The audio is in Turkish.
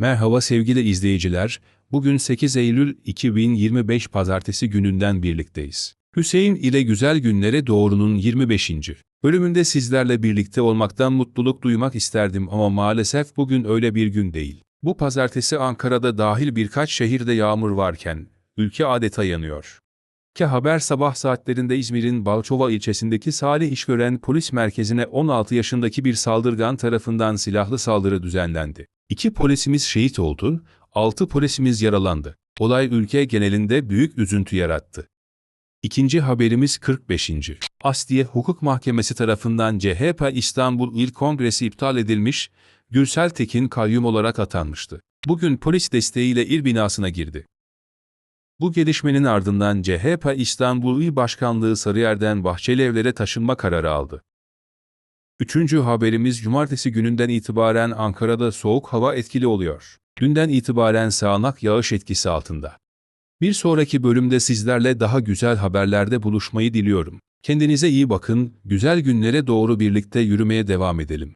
Merhaba sevgili izleyiciler, bugün 8 Eylül 2025 Pazartesi gününden birlikteyiz. Hüseyin ile Güzel Günlere Doğru'nun 25. bölümünde sizlerle birlikte olmaktan mutluluk duymak isterdim ama maalesef bugün öyle bir gün değil. Bu pazartesi Ankara'da dahil birkaç şehirde yağmur varken, ülke adeta yanıyor. Ki haber sabah saatlerinde İzmir'in Balçova ilçesindeki Salih İşgören Polis Merkezi'ne 16 yaşındaki bir saldırgan tarafından silahlı saldırı düzenlendi. İki polisimiz şehit oldu, 6 polisimiz yaralandı. Olay ülke genelinde büyük üzüntü yarattı. İkinci haberimiz 45. Asliye Hukuk Mahkemesi tarafından CHP İstanbul İl Kongresi iptal edilmiş, Gürsel Tekin kayyum olarak atanmıştı. Bugün polis desteğiyle il binasına girdi. Bu gelişmenin ardından CHP İstanbul İl Başkanlığı Sarıyer'den Bahçelievler'e taşınma kararı aldı. Üçüncü haberimiz cumartesi gününden itibaren Ankara'da soğuk hava etkili oluyor. Dünden itibaren sağanak yağış etkisi altında. Bir sonraki bölümde sizlerle daha güzel haberlerde buluşmayı diliyorum. Kendinize iyi bakın, güzel günlere doğru birlikte yürümeye devam edelim.